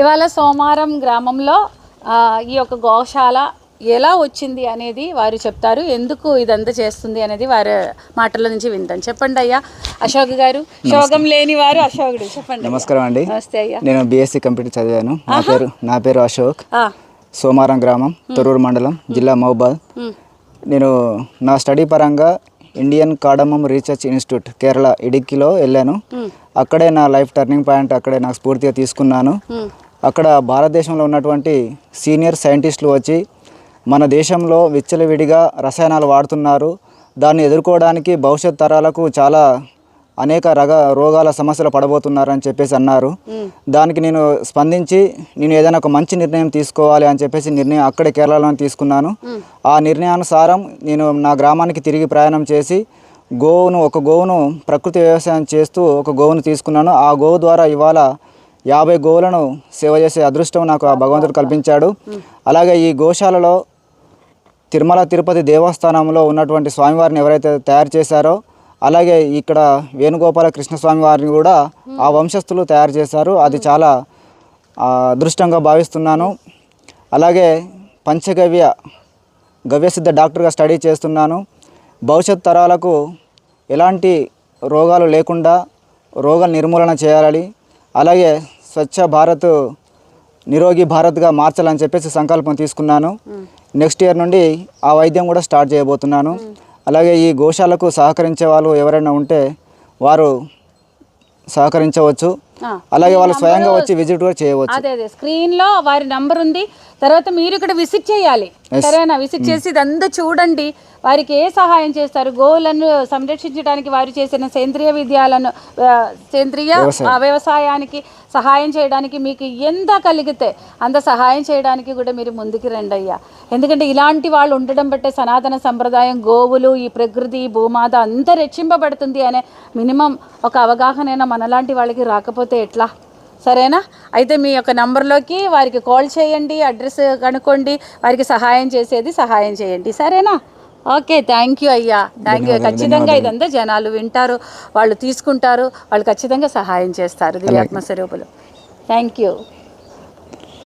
ఇవాళ సోమారం గ్రామంలో ఈ యొక్క గోశాల ఎలా వచ్చింది అనేది వారు చెప్తారు. ఎందుకు ఇదంతా చేస్తుంది అనేది వారి మాటల నుంచి వింటాం చెప్పండి అయ్యా. అశోక్ గారు శోకం లేని వారు అశోకుడు. చెప్పండి. నమస్కారం అండి. నమస్తే అయ్యా. నేను బీఎస్సీ కంప్యూటర్ చదివాను. నా పేరు నా పేరు అశోక్. సోమారం గ్రామం తొర్రూరు మండలం జిల్లా మహబాద్. నేను నా స్టడీ పరంగా Indian cardamom research institute Kerala ఇడిక్కిలో వెళ్ళాను. అక్కడే నా లైఫ్ టర్నింగ్ పాయింట్ అక్కడే నాకు స్ఫూర్తిగా తీసుకున్నాను. అక్కడ భారతదేశంలో ఉన్నటువంటి సీనియర్ సైంటిస్టులు వచ్చి మన దేశంలో విచ్చలవిడిగా రసాయనాలు వాడుతున్నారు. దాన్ని ఎదుర్కోవడానికి భవిష్యత్ తరాలకు చాలా అనేక రగ రోగాల సమస్యలు పడబోతున్నారని చెప్పేసి అన్నారు. దానికి నేను స్పందించి నేను ఏదైనా ఒక మంచి నిర్ణయం తీసుకోవాలి అని చెప్పేసి నిర్ణయం అక్కడే కేరళలో తీసుకున్నాను. ఆ నిర్ణయానుసారం నేను నా గ్రామానికి తిరిగి ప్రయాణం చేసి గోవును ఒక గోవును ప్రకృతి వ్యవసాయం చేస్తూ ఒక గోవును తీసుకున్నాను. ఆ గోవు ద్వారా ఇవాళ యాభై గోవులను సేవ చేసే అదృష్టం నాకు ఆ భగవంతుడు కల్పించాడు. అలాగే ఈ గోశాలలో తిరుమల తిరుపతి దేవస్థానంలో ఉన్నటువంటి స్వామివారిని ఎవరైతే తయారు చేశారో అలాగే ఇక్కడ వేణుగోపాల కృష్ణ స్వామి వారిని కూడా ఆ వంశస్థులు తయారు చేశారు. అది చాలా అదృష్టంగా భావిస్తున్నాను. అలాగే పంచగవ్య గవ్యసిద్ధ డాక్టర్గా స్టడీ చేస్తున్నాను. భవిష్యత్ తరాలకు ఎలాంటి రోగాలు లేకుండా రోగ నిర్మూలన చేయాలని అలాగే స్వచ్ఛ భారత్ నిరోగి భారత్గా మార్చాలని చెప్పేసి సంకల్పం తీసుకున్నాను. నెక్స్ట్ ఇయర్ నుండి ఆ వైద్యం కూడా స్టార్ట్ చేయబోతున్నాను. అలాగే ఈ గోశాలకు సహకరించే వాళ్ళు ఎవరైనా ఉంటే వారు సహకరించవచ్చు. అలాగే వాళ్ళు స్వయంగా వచ్చి విజిట్ కూడా చేయవచ్చు. అదే అదే. స్క్రీన్లో వారి నంబర్ ఉంది. తర్వాత మీరు ఇక్కడ విజిట్ చేయాలి. సరేనా? విజిట్ చేసి ఇదంతా చూడండి. వారికి ఏ సహాయం చేస్తారు? గోవులను సంరక్షించడానికి వారు చేసిన సేంద్రియ విద్యాలను సేంద్రియ వ్యవసాయానికి సహాయం చేయడానికి మీకు ఎంత కలిగితే అంత సహాయం చేయడానికి కూడా మీరు ముందుకు రండి అయ్యా ఎందుకంటే ఇలాంటి వాళ్ళు ఉండడం బట్టే సనాతన సంప్రదాయం గోవులు ఈ ప్రకృతి ఈ భూమాత అంతా రక్షింపబడుతుంది అనే మినిమం ఒక అవగాహన మనలాంటి వాళ్ళకి రాకపోతే ఎట్లా? సరేనా? అయితే మీ యొక్క నంబర్లోకి వారికి కాల్ చేయండి అడ్రస్ కనుక్కోండి వారికి సహాయం చేసేది సహాయం చేయండి. సరేనా? ఓకే థ్యాంక్ యూ అయ్యా. Thank you. ఖచ్చితంగా ఇదంతా జనాలు వింటారు వాళ్ళు తీసుకుంటారు వాళ్ళు ఖచ్చితంగా సహాయం చేస్తారు దివ్యాత్మ స్వరూపులు థ్యాంక్ యూ.